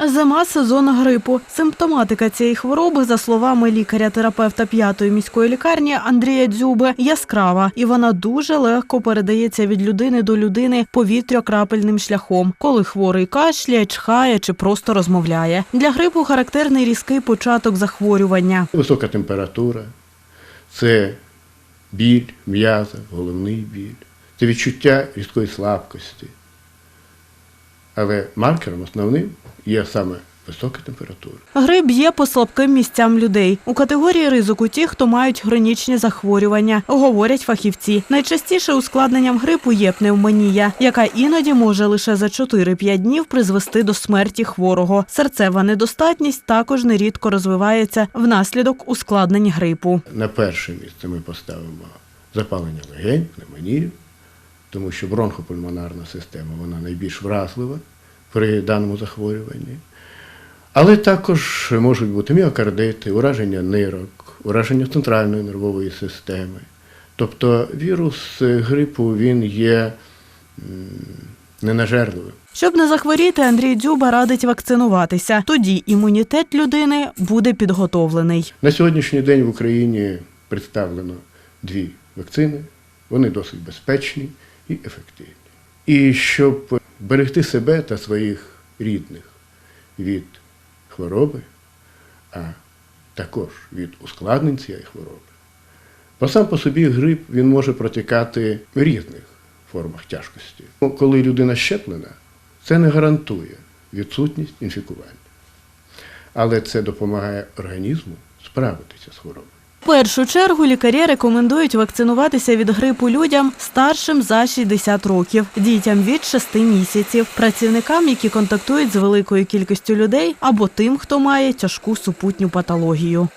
Зима сезон грипу. Симптоматика цієї хвороби, за словами лікаря-терапевта п'ятої міської лікарні Андрія Дзюби, яскрава, і вона дуже легко передається від людини до людини повітря-крапельним шляхом, коли хворий кашляє, чхає чи просто розмовляє. Для грипу характерний різкий початок захворювання. Висока температура, це біль, м'яза, головний біль, це відчуття різкої слабкості. Але маркером основним є саме висока температура. Грип є по слабким місцям людей. У категорії ризику ті, хто мають хронічні захворювання, говорять фахівці. Найчастіше ускладненням грипу є пневмонія, яка іноді може лише за 4-5 днів призвести до смерті хворого. Серцева недостатність також нерідко розвивається внаслідок ускладнень грипу. На перше місце ми поставимо запалення легень, пневмонію, тому що бронхопульмонарна система вона найбільш вразлива при даному захворюванні. Але також можуть бути міокардити, ураження нирок, ураження центральної нервової системи. Тобто вірус грипу він є ненажерливим. Щоб не захворіти, Андрій Дзюба радить вакцинуватися. Тоді імунітет людини буде підготовлений. На сьогоднішній день в Україні представлено дві вакцини. Вони досить безпечні і ефективні. І щоб берегти себе та своїх рідних від хвороби, а також від ускладнень цієї хвороби, бо сам по собі грип він може протікати в різних формах тяжкості. Коли людина щеплена, це не гарантує відсутність інфікування. Але це допомагає організму справитися з хворобою. Першу чергу лікарі рекомендують вакцинуватися від грипу людям старшим за 60 років, дітям від 6 місяців, працівникам, які контактують з великою кількістю людей, або тим, хто має тяжку супутню патологію.